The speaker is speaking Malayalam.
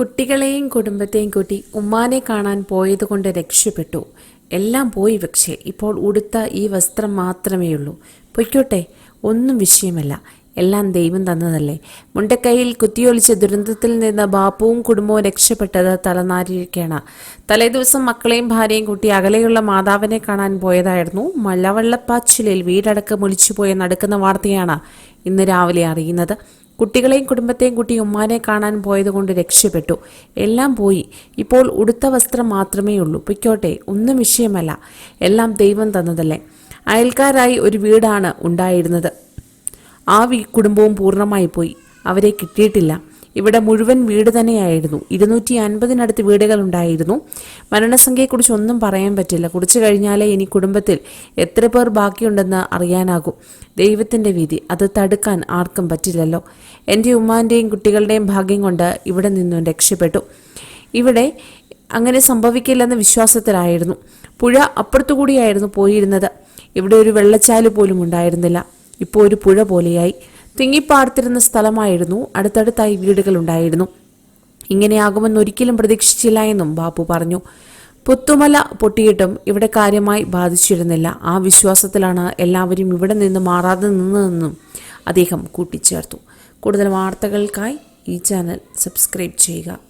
കുട്ടികളെയും കുടുംബത്തെയും കൂട്ടി ഉമ്മാനെ കാണാൻ പോയതുകൊണ്ട് രക്ഷപ്പെട്ടു. എല്ലാം പോയി പക്ഷേ ഇപ്പോൾ ഉടുത്ത ഈ വസ്ത്രം മാത്രമേ ഉള്ളൂ പൊയ്ക്കോട്ടെ ഒന്നും വിഷയമല്ല. എല്ലാം ദൈവം തന്നതല്ലേ? മുണ്ടക്കൈയിൽ കുത്തിയൊളിച്ച ദുരന്തത്തിൽ നിന്ന് ബാപ്പുവും കുടുംബവും രക്ഷപ്പെട്ടത് തലനാരിഴക്കാണ്. തലേദിവസം മക്കളെയും ഭാര്യയും കൂട്ടി അകലെയുള്ള മാതാവിനെ കാണാൻ പോയതായിരുന്നു. മലവെള്ളപ്പാച്ചിലിൽ വീടടക്കം പോയ നടക്കുന്ന വാർത്തയാണ് ഇന്ന് രാവിലെ അറിയുന്നത്. കുട്ടികളെയും കുടുംബത്തെയും കൂട്ടി ഉമ്മാനെ കാണാൻ പോയതുകൊണ്ട് രക്ഷപ്പെട്ടു. എല്ലാം പോയി. ഇപ്പോൾ ഉടുത്ത വസ്ത്രം മാത്രമേ ഉള്ളൂ. പൊയ്ക്കോട്ടെ ഒന്നും വിഷയമല്ല. എല്ലാം ദൈവം തന്നതല്ലേ? അയൽക്കാരായി ഒരു വീടാണ് ഉണ്ടായിരുന്നത്. ആ വീ കുടുംബവും പൂർണമായി പോയി. അവരെ കിട്ടിയിട്ടില്ല. ഇവിടെ മുഴുവൻ വീട് തന്നെയായിരുന്നു. ഇരുന്നൂറ്റി അൻപതിനടുത്ത് വീടുകൾ ഉണ്ടായിരുന്നു മരണസംഖ്യയെക്കുറിച്ച് ഒന്നും പറയാൻ പറ്റില്ല. കുടിച്ചു കഴിഞ്ഞാലേ ഇനി കുടുംബത്തിൽ എത്ര പേർ ബാക്കിയുണ്ടെന്ന് അറിയാനാകും. ദൈവത്തിന്റെ വീതി. അത് തടുക്കാൻ ആർക്കും പറ്റില്ലല്ലോ. എന്റെ ഉമ്മാന്റെയും കുട്ടികളുടെയും ഭാഗ്യം കൊണ്ട് ഇവിടെ നിന്നും രക്ഷപ്പെട്ടു. ഇവിടെ അങ്ങനെ സംഭവിക്കില്ലെന്ന വിശ്വാസത്തിലായിരുന്നു. പുഴ അപ്പുറത്തുകൂടിയായിരുന്നു പോയിരുന്നത്. ഇവിടെ ഒരു വെള്ളച്ചാൽ പോലും ഉണ്ടായിരുന്നില്ല. ഇപ്പോൾ ഒരു പുഴ പോലെയായി. തിങ്ങിപ്പാർത്തിരുന്ന സ്ഥലമായിരുന്നു. അടുത്തടുത്തായി വീടുകൾ വീടുകളുണ്ടായിരുന്നു. ഇങ്ങനെയാകുമെന്ന് ഒരിക്കലും പ്രതീക്ഷിച്ചില്ല എന്നും ബാപ്പു പറഞ്ഞു. പുത്തുമല പൊട്ടിയിട്ടും ഇവിടെ കാര്യമായി ബാധിച്ചിരുന്നില്ല. ആ വിശ്വാസത്തിലാണ് എല്ലാവരും ഇവിടെ നിന്ന് മാറാതെ നിന്നതെന്നും അദ്ദേഹം കൂട്ടിച്ചേർത്തു. കൂടുതൽ വാർത്തകൾക്കായി ഈ ചാനൽ സബ്സ്ക്രൈബ് ചെയ്യുക.